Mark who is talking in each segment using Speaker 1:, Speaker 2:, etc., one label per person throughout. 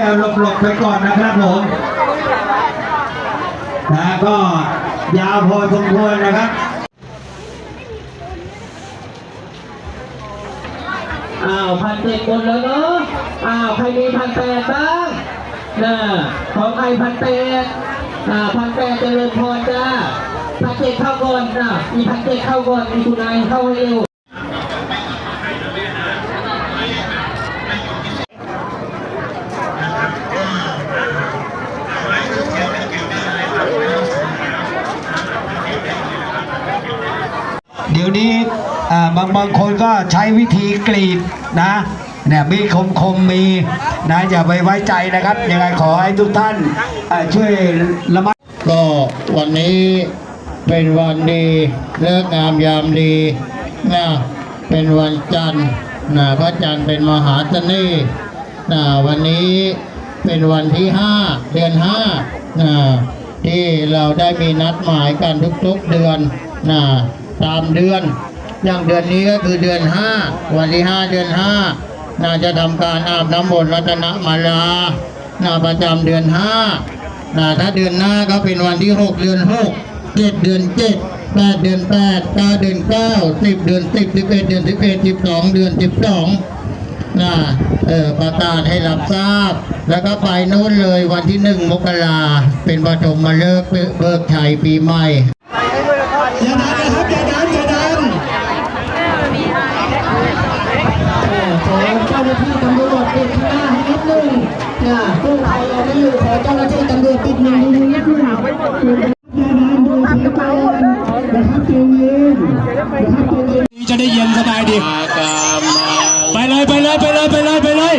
Speaker 1: เอาหลบๆไปก่อนนะครับผมนะก็ยาวพอสมควรนะครับ
Speaker 2: อ้าวพันเจ็ดคนแล้วเนาะอ้าวใครมีพันแปดบ้างน่ะของใครพันแปดอ่าพันแปดเจริญพรจ้าพันเจ็ดเข้าก่อนน่ะมีพันเจ็ดเข้าก่อนมีคุณนายเข้าเร็ว
Speaker 1: เดี๋ยวนี้บางบางคนก็ใช้วิธีกรีดนะเนี่ยมีคมคมมีนะอย่าไปไว้ใจนะครับ ยังไงขอให้ทุกท่านช่วยระมัด
Speaker 3: ก็วันนี้เป็นวันดีเลิกงามยามดีนะเป็นวันจันทร์นะพระจันทร์เป็นมหาเสน่ห์นะวันนี้เป็นวันที่ห้าเดือนห้านะที่เราได้มีนัดหมายกันทุกๆเดือนนะ ตามเดือน อย่างเดือนนี้ก็คือเดือนห้าวันที่ห้าเดือนห้าน่าจะทำการอาบน้ำมนต์รัตนมาลานาประจำเดือนห้านะถ้าเดือนหน้าก็เป็นวันที่หกเดือนหกเจ็ดเดือนเจ็ดแปดเดือนแปดเก้าเดือนเก้าสิบเดือนสิบสิบเอ็ดเดือนสิบเอ็ดสิบสองเดือนสิบสองนะเออประกาศให้รับทราบ แล้วก็ไปโน้นเลยวันที่หนึ่งมกราเป็นปฐมมาเลิกเบิกชัยปีใหม่
Speaker 1: อย่าดันนะครับอย่าดันอย่าดัน
Speaker 2: เออขอเจ้าห น้าที่ตำรวจติดข้างหน้าให้นิดนึงนะกู้ภัยเราไม่อยู่ขอเจ้าหน้าที่ตำรวจติดหนึ่งนิดนึงนิดนึง
Speaker 1: จะได้เย็นสบายดี ไปเลยไปเลยไปเลยไปเลยไปเลย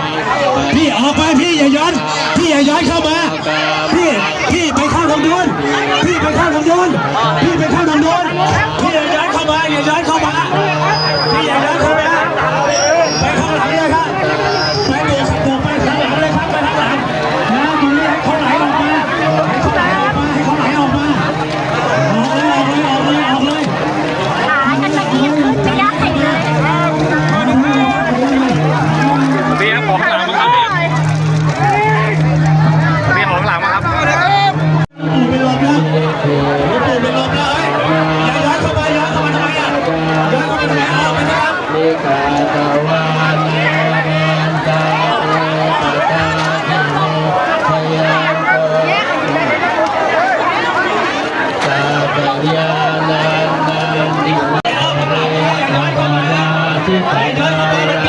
Speaker 1: พี่ออกไปพี่อย่าย้อน พี่อย่าย้อนเข้ามา พี่พี่ไปข้างทางโน้นพี่ไปข้างทางโน้นพี่ไปข้างทางโน้น Cai na bola.